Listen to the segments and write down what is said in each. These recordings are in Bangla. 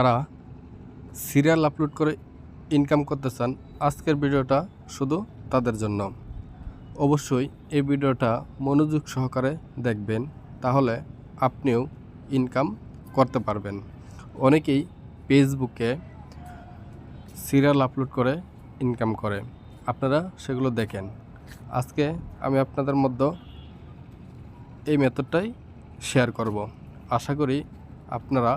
যারা সিরিয়াল আপলোড করে ইনকাম করতে চান আজকের ভিডিওটা শুধু তাদের জন্য। অবশ্যই এই ভিডিওটা মনোযোগ সহকারে দেখবেন, তাহলে আপনিও ইনকাম করতে পারবেন। অনেকেই ফেসবুকে সিরিয়াল আপলোড করে ইনকাম করে। আপনারা সেগুলো দেখেন। আজকে আমি আপনাদের মধ্যে এই মেথডটাই শেয়ার করব। আশা করি আপনারা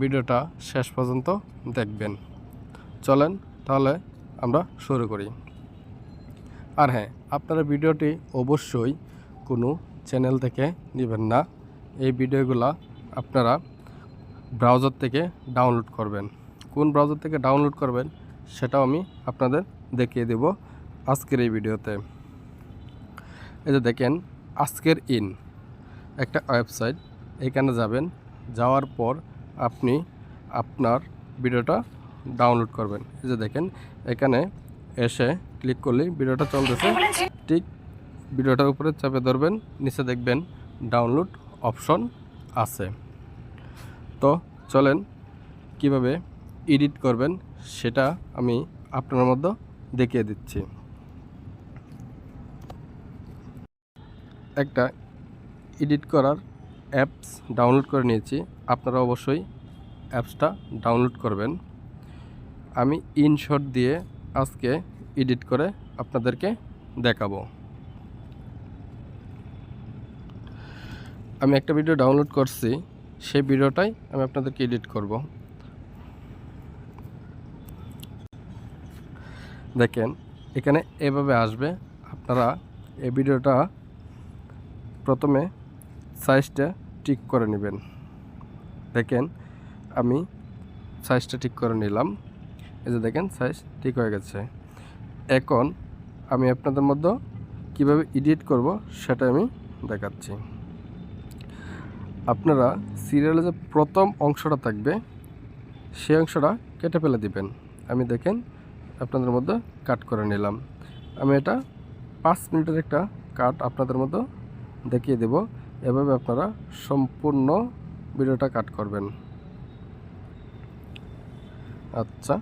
ভিডিওটা শেষ পর্যন্ত দেখবেন। চলেন তাহলে আমরা শুরু করি। আর হ্যাঁ আপনারা ভিডিওটি অবশ্যই কোনো চ্যানেল থেকে নেবেন না। এই ভিডিওগুলা আপনারা ব্রাউজার থেকে ডাউনলোড করবেন। কোন ব্রাউজার থেকে ডাউনলোড করবেন সেটাও আমি আপনাদের দেখিয়ে দেব আজকের এই ভিডিওতে। এই যে দেখেন, আজকের ইন, একটা ওয়েবসাইট। এখানে যাবেন, যাওয়ার পর আপনি আপনার ভিডিওটা ডাউনলোড করবেন। এই যে দেখেন, এখানে এসে ক্লিক করলেই ভিডিওটা চলতেছে। ঠিক ভিডিওটার উপরে চাপে ধরবেন, নিচে দেখবেন ডাউনলোড অপশন আছে। তো চলেন, কীভাবে এডিট করবেন সেটা আমি আপনার মধ্যে দেখিয়ে দিচ্ছি। একটা এডিট করার অ্যাপস ডাউনলোড করে নিয়েছি। আপনারা অবশ্যই অ্যাপসটা ডাউনলোড করবেন। আমি ইনশট দিয়ে আজকে এডিট করে আপনাদেরকে দেখাবো। আমি একটা ভিডিও ডাউনলোড করছি, সেই ভিডিওটাই আমি আপনাদেরকে এডিট করব। দেখেন, এখানে এভাবে আসবে। আপনারা এই ভিডিওটা প্রথমে সাইজটা ঠিক করে নেবেন। দেখেন আমি সাইজটা ঠিক করে নিলাম। এই যে দেখেন সাইজ ঠিক হয়ে গেছে। এখন আমি আপনাদের মধ্যে কীভাবে এডিট করব সেটা আমি দেখাচ্ছি। আপনারা সিরিয়ালে যে প্রথম অংশটা থাকবে, সেই অংশটা কেটে ফেলে দিবেন। আমি দেখেন, আপনাদের মধ্যে কাট করে নিলাম। আমি এটা পাঁচ মিনিটের একটা কাট আপনাদের মধ্যে দেখিয়ে দেব। এভাবে আপনারা সম্পূর্ণ ভিডিওটা কাট করবেন। আচ্ছা।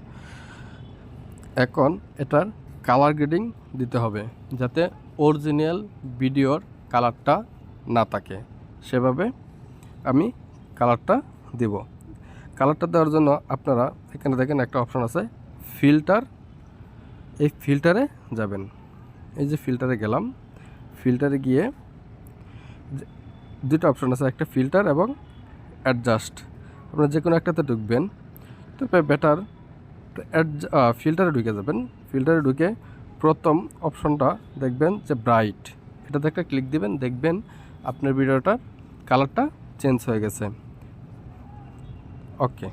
এখন এটার কালার গ্রেডিং দিতে হবে যাতে অরিজিনাল ভিডিওর কালারটা না থাকে। সেভাবে আমি কালারটা দিব। কালারটা দেওয়ার জন্য আপনারা এখানে দেখেন একটা অপশন আছে ফিল্টার এই ফিল্টারে যাবেন। এই যে ফিল্টারে গেলাম। ফিল্টারে গিয়ে দুটো অপশন আছে, একটা ফিল্টার এবং অ্যাডজাস্ট আপনারা যে কোনো একটাতে ঢুকবেন। তবে বেটার ফিল্টারে ঢুকে যাবেন। ফিল্টারে ঢুকে প্রথম অপশনটা দেখবেন যে ব্রাইট এটাতে একটা ক্লিক দিবেন, দেখবেন আপনার ভিডিওটার কালারটা চেঞ্জ হয়ে গেছে। ওকে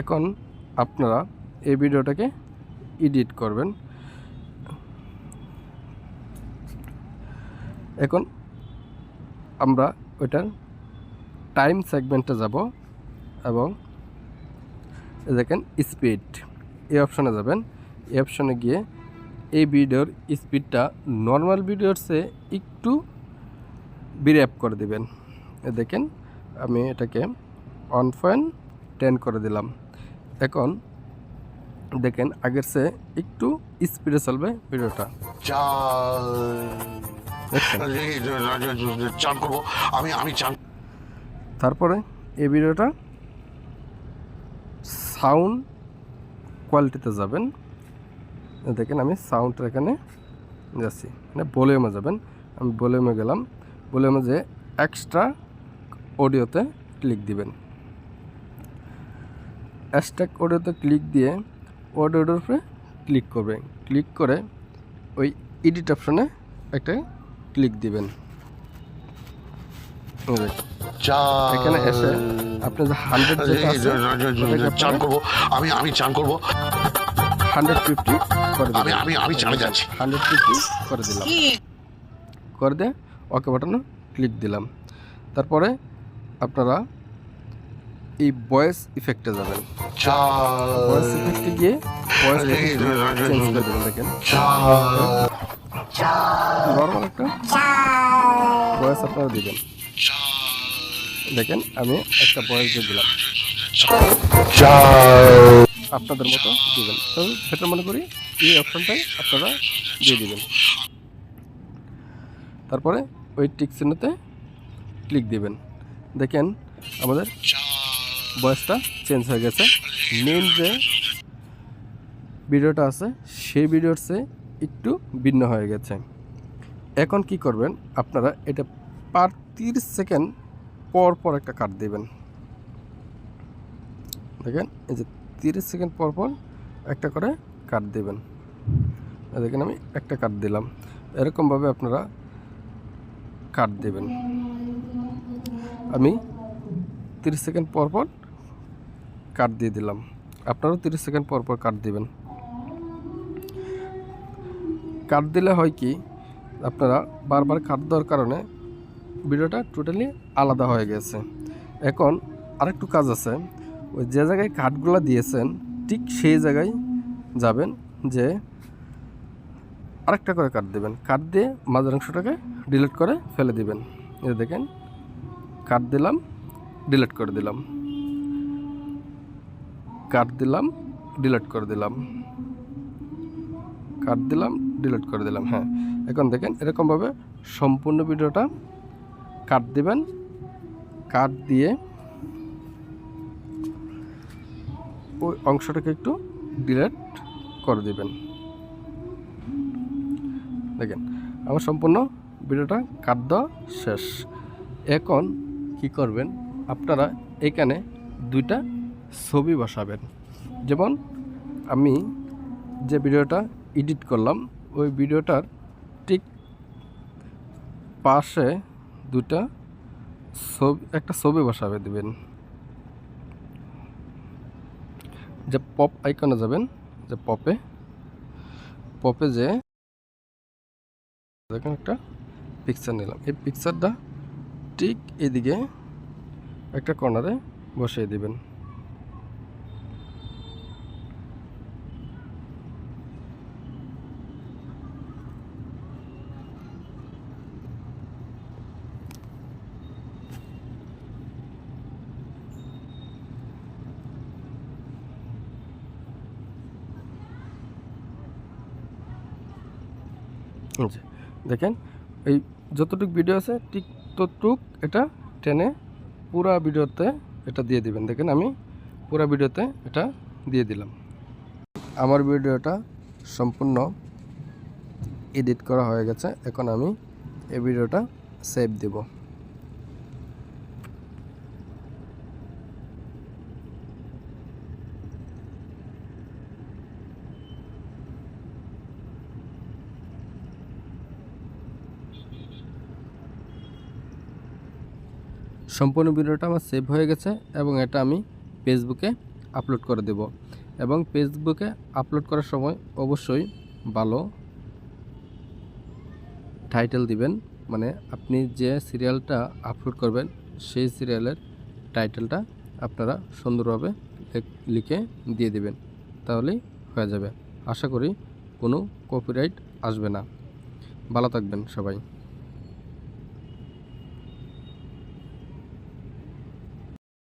এখন আপনারা এই ভিডিওটাকে এডিট করবেন। এখন আমরা ওইটার টাইম সেগমেন্টে যাব এবং দেখেন স্পিড এই অপশানে যাবেন। এই অপশানে গিয়ে এই ভিডিওর স্পিডটা নর্মাল ভিডিওর চেয়ে একটু বিরেপ করে দিবেন। এ দেখেন আমি এটাকে ওয়ান পয়েন্ট টেন করে দিলাম। এখন দেখেন আগের সে একটু স্পিডে চলবে ভিডিওটা চান করব আমি আমি চান তারপরে এই ভিডিওটা সাউন্ড কোয়ালিটিতে যাবেন। দেখেন আমি সাউন্ডটা এখানে যাচ্ছি। মানে ভলিউমে যাবেন। আমি ভলিউমে গেলাম। ভলিউমে যে এক্সট্রা অডিওতে ক্লিক দিবেন। অ্যাস্ট্যাক অডিওতে ক্লিক দিয়ে অডিওর উপরে ক্লিক করবেন। ক্লিক করে ওই এডিট অপশনে একটা ক্লিক দিবেন। দেখেন। এখানে এসে আপনি যে হান্ড্রেড চান করব। আমি আমি চান করব। হান্ড্রেড ফিফটি করে আমি আমি আমি যাচ্ছি। হান্ড্রেড ফিফটি করে দিলাম। করে দিয়ে ওকে বাটনে ক্লিক দিলাম। তারপরে আপনারা এই ভয়েস ইফেক্টে যাবেন। ভয়েস ইফেক্টে গিয়ে ভয়েস চেঞ্জ করে দেবেন দেখেন। নর্মাল একটা ভয়েস আপনারা দিবেন। দেখেন, আমি একটা ভয়েস দিয়ে দিলাম। আপনাদের মতো দিবেন তো সেটা মনে করি এই অপশনটাই আপনারা দিয়ে দিবেন। তারপরে ওই টিক চিহ্নতে ক্লিক দিবেন। দেখেন, আমাদের বয়সটা চেঞ্জ হয়ে গেছে। মেন যে ভিডিওটা আছে, সেই ভিডিওর চেয়ে একটু ভিন্ন হয়ে গেছে। এখন কি করবেন, আপনারা এটা পার তিরিশ সেকেন্ড পর পর একটা কাট দেবেন। দেখেন, এই যে তিরিশ সেকেন্ড পর পর একটা করে কাট দেবেন। দেখেন আমি একটা কাট দিলাম। এরকমভাবে আপনারা কাট দেবেন। আমি তিরিশ সেকেন্ড পর পর কাট দিয়ে দিলাম। আপনারাও তিরিশ সেকেন্ড পর পর কাট দিবেন। কাট দিলে হয় কি, আপনারা বারবার কাট দেওয়ার কারণে ভিডিওটা টোটালি আলাদা হয়ে গেছে। এখন আরেকটু কাজ আছে। ওই যে জায়গায় কাঠগুলো দিয়েছেন, ঠিক সেই জায়গায় যাবেন যে আরেকটা করে কাট দেবেন। কাট দিয়ে মাঝের অংশটাকে ডিলিট করে ফেলে দিবেন। এই দেখেন কাট দিলাম ডিলিট করে দিলাম। কাট দিলাম ডিলিট করে দিলাম। কাট দিলাম ডিলিট করে দিলাম হ্যাঁ। এখন দেখেন, এরকমভাবে সম্পূর্ণ ভিডিওটা কাট দেবেন। কাট দিয়ে ওই অংশটাকে একটু ডিলেট করে দেবেন। দেখেন, আমার সম্পূর্ণ ভিডিওটা কাট দেওয়া শেষ। এখন কি করবেন? আপনারা এখানে দুইটা ছবি বসাবেন। যেমন, আমি যে ভিডিওটা এডিট করলাম, ওই ভিডিওটার ঠিক পাশে দুটা ছবি, একটা ছবি বসাবে দিবেন। যে পপ আইকনে যাবেন, যে পপে পপে যে দেখেন একটা পিকচার নিলাম। এই পিকচারটা ঠিক এদিকে একটা কর্নারে বসিয়ে দিবেন। দেখেন, এই যতটুক ভিডিও আছে, ঠিক ততটুক এটা টেনে পুরা ভিডিওতে এটা দিয়ে দিবেন। দেখেন, আমি পুরা ভিডিওতে এটা দিয়ে দিলাম। আমার ভিডিওটা সম্পূর্ণ এডিট করা হয়ে গেছে। এখন আমি এই ভিডিওটা সেভ দেব। সম্পূর্ণ ভিডিওটা আমার সেভ হয়ে গেছে এবং এটা আমি ফেসবুকে আপলোড করে দেব। এবং ফেসবুকে আপলোড করার সময় অবশ্যই ভালো টাইটেল দিবেন। মানে আপনি যে সিরিয়ালটা আপলোড করবেন, সেই সিরিয়ালের টাইটেলটা আপনারা সুন্দরভাবে লেখ- দিয়ে দিবেন। তাহলেই হয়ে যাবে। আশা করি কোনো কপিরাইট আসবে না। ভালো থাকবেন সবাই।